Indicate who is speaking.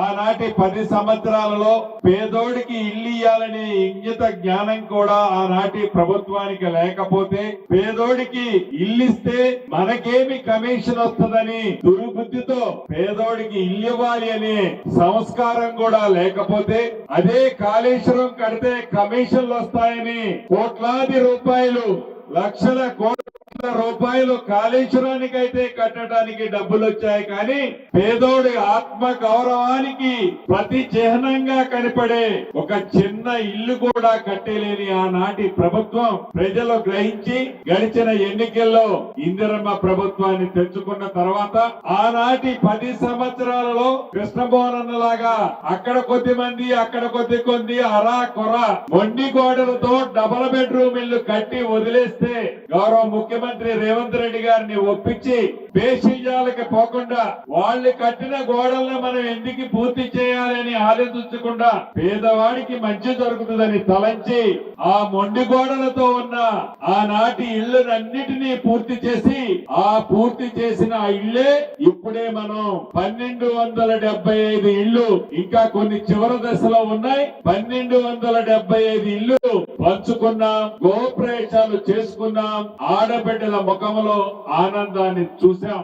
Speaker 1: ఆనాటి పది సంవత్సరాలలో పేదోడికి ఇల్లు ఇయ్యాలనే ఇంగిత జ్ఞానం కూడా ఆనాటి ప్రభుత్వానికి లేకపోతే పేదోడికి ఇల్లిస్తే మనకేమి కమిషన్ వస్తుందని దుర్బుద్ధితో పేదోడికి ఇల్లు ఇవ్వాలి అనే సంస్కారం కూడా లేకపోతే అదే కాళేశ్వరం కడితే కమిషన్లు వస్తాయని కోట్లాది రూపాయలు లక్షల కోట్ల రూపాయలు కాళేశ్వరానికి అయితే కట్టడానికి డబ్బులు వచ్చాయి కానీ పేదోడి ఆత్మ గౌరవానికి ప్రతి చిహ్నంగా కనపడే ఒక చిన్న ఇల్లు కూడా కట్టలేని ఆనాటి ప్రభుత్వం ప్రజలు గ్రహించి గడిచిన ఎన్నికల్లో ఇందిరమ్మ ప్రభుత్వాన్ని తెచ్చుకున్న తర్వాత ఆనాటి పది సంవత్సరాలలో కృష్ణభవన్ లాగా అక్కడ కొద్ది మంది అక్కడ కొద్ది కొద్ది అరా కొర మొండి గోడలతో డబల్ బెడ్రూమ్ ఇల్లు కట్టి వదిలేస్తే గౌరవ ముఖ్యమంత్రి రేవంత్ రెడ్డి గారిని ఒప్పించి బేషిజాలకి పోకుండా వాళ్ళు కట్టిన గోడలను మనం ఎందుకు పూర్తి చేయాలని ఆలోచించకుండా పేదవాడికి మంచి దొరుకుతుందని తలంచి ఆ మొండి గోడలతో ఉన్న ఆనాటి ఇళ్ళనన్నిటినీ పూర్తి చేసి ఆ పూర్తి చేసిన ఆ ఇల్లే ఇప్పుడే మనం పన్నెండు వందల డెబ్బై ఐదు ఇళ్ళు ఇంకా కొన్ని చివరి దశలో ఉన్నాయి. పన్నెండు వందల డెబ్బై ఐదు ఇళ్ళు పంచుకున్నాం గోప్రవేశాలు చేసుకున్నాం ఆడబిడ్డల ముఖంలో ఆనందాన్ని చూసాం